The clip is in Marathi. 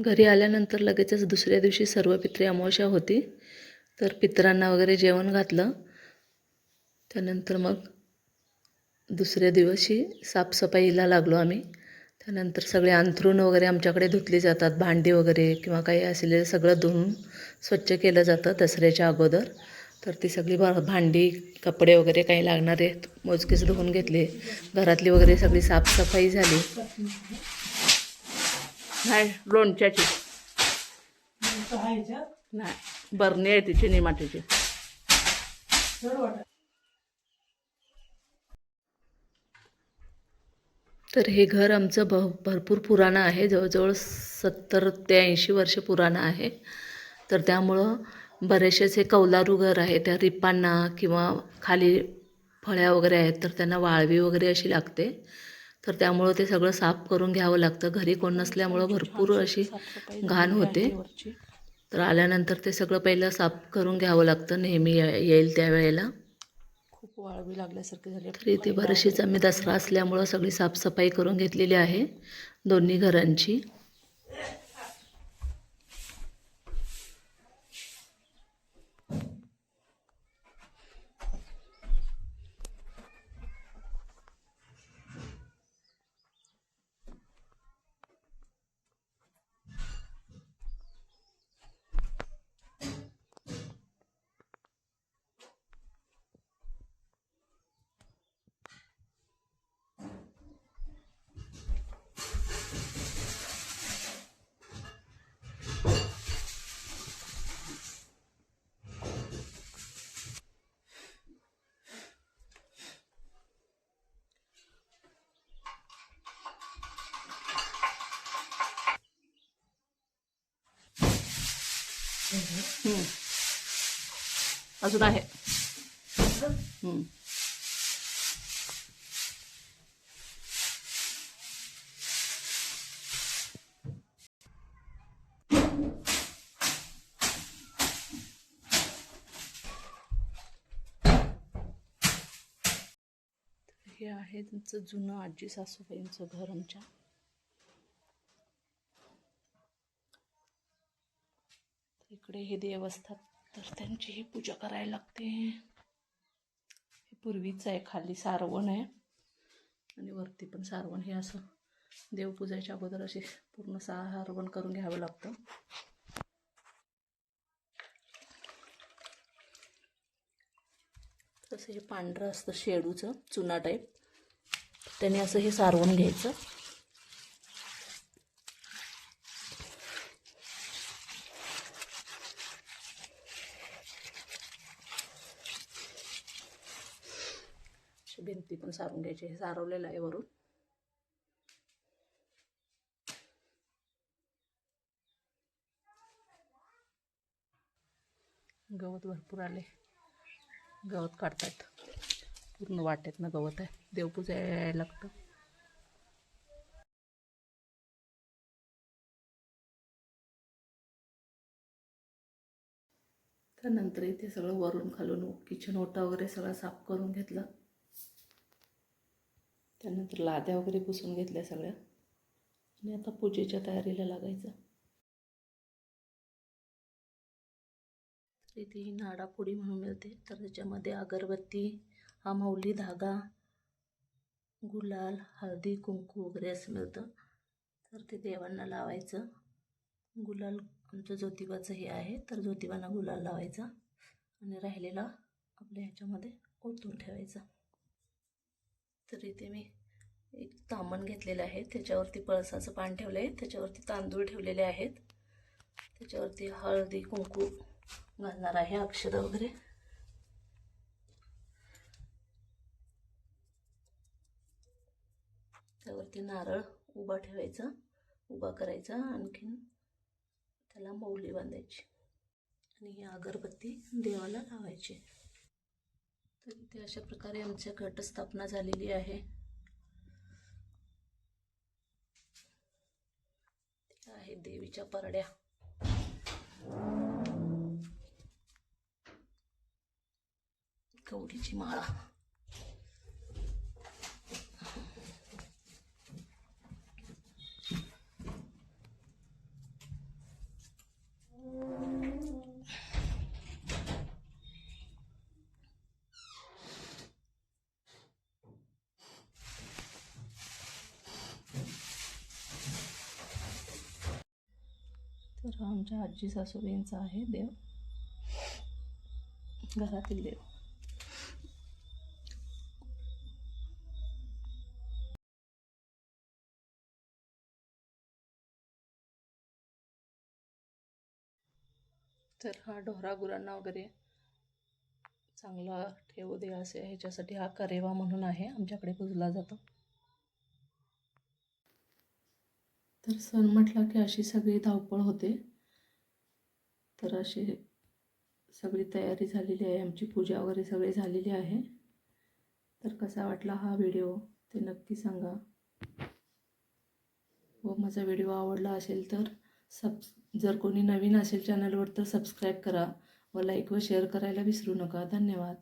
घरी आल्यानंतर लगेचच दुसऱ्या दिवशी सर्व पित्री अमावस्या होती. तर पितरांना वगैरे जेवण घातलं. त्यानंतर मग दुसऱ्या दिवशी साफसफाईला लागलो आम्ही. त्यानंतर सगळे अंथरूण वगैरे आमच्याकडे धुतली जातात. भांडी वगैरे किंवा काही असलेलं सगळं धुवून स्वच्छ केलं जातं दसऱ्याच्या अगोदर. तर ती सगळी भा भांडी कपडे वगैरे काही लागणारे मोजकेच धुवून घेतले. घरातली वगैरे सगळी साफसफाई झाली. नाही लोणच्याची. नाही बरणी आहे तिची निमाटीची तर हे घर आमचं भ भरपूर पुराणं आहे जवळजवळ सत्तर ते ऐंशी वर्ष पुराणं आहे. तर त्यामुळं बरेचसे जे कौलारू घर आहे त्या रिपांना किंवा खाली फळ्या वगैरे आहेत तर त्यांना वाळवी वगैरे अशी लागते. तर त्यामुळं ते सगळं साफ करून घ्यावं लागतं. घरी कोण नसल्यामुळं भरपूर अशी घाण होते. तर आल्यानंतर ते सगळं पहिलं साफ करून घ्यावं लागतं. नेहमी येईल त्यावेळेला. खूप वाळवी लागल्यासारखे झाले तर इथे बरीचशीच आम्ही दसरा असल्यामुळं सगळी साफसफाई करून घेतलेली आहे. दोन्ही घरांची. अजून आहे हे आहे तुमचं जुनं आजी सासूबाईंचं घर आमच्या. इकडे हे देव असतात तर त्यांची ही पूजा करायला लागते. हे पूर्वीचं आहे खाली सारवण आहे. आणि वरती पण सारवण हे असं देवपूजाच्या अगोदर असे पूर्ण सारवण करून घ्यावं लागतं. तसं हे पांढरं असतं शेडूचं चुना टाईप त्याने असं हे सारवून घ्यायचं. अशी भिंती पण सारून घ्यायची हे सारवलेलं आहे वरून. गवत भरपूर आले. गवत काढतात. पूर्ण वाटेत ना गवत आहे. देवपूजा यायला लागतं. त्यानंतर इथे सगळं वरून खालून किचन ओटा वगैरे सगळं साफ करून घेतलं. त्यानंतर लाद्या वगैरे पुसून घेतल्या सगळ्या. आणि आता पूजेच्या तयारीला लागायचं. तर इथे ही नाडापुडी म्हणून मिळते. तर त्याच्यामध्ये अगरबत्ती हा माऊली धागा गुलाल हळदी कुंकू वगैरे असं मिळतं. तर ते देवांना लावायचं. गुलाल आमचं ज्योतिबाचं हे आहे. तर ज्योतिबांना गुलाल लावायचा. आणि राहिलेला आपल्या ह्याच्यामध्ये ओतून ठेवायचा. तर इथे मी एक तामण घेतलेलं आहे. त्याच्यावरती पळसाचं पान ठेवलं आहे त्याच्यावरती तांदूळ ठेवलेले आहेत. त्याच्यावरती हळदी कुंकू घालणार आहे अक्षरं वगैरे. त्यावरती नारळ उभा ठेवायचा उभा करायचा. आणखीन त्याला मौली बांधायची. आणि ही अगरबत्ती देवाला लावायची. तर इथे अशा प्रकारे आमच्या घटस्थापना झालेली आहे. आहे देवीच्या परड्या. कवडीची माळा. तर आमच्या आजी सासूबाईंचा आहे देव. घरातील देव. तर हा ढोरा गुरांना वगैरे चांगला ठेवू दे असे ह्याच्यासाठी हा करेवा म्हणून आहे. आमच्याकडे पुजला जातो. तर सण म्हटला की अशी सगळी धावपळ होते. तर अशी सगळी तयारी झालेली आहे. आमची पूजा वगैरे सगळी झालेली आहे. तर कसा वाटला हा व्हिडिओ ते नक्की सांगा. व माझा व्हिडिओ आवडला असेल तर सब जर कोणी नवीन असेल चॅनलवर तर सबस्क्राईब करा व लाईक व शेअर करायला विसरू नका. धन्यवाद.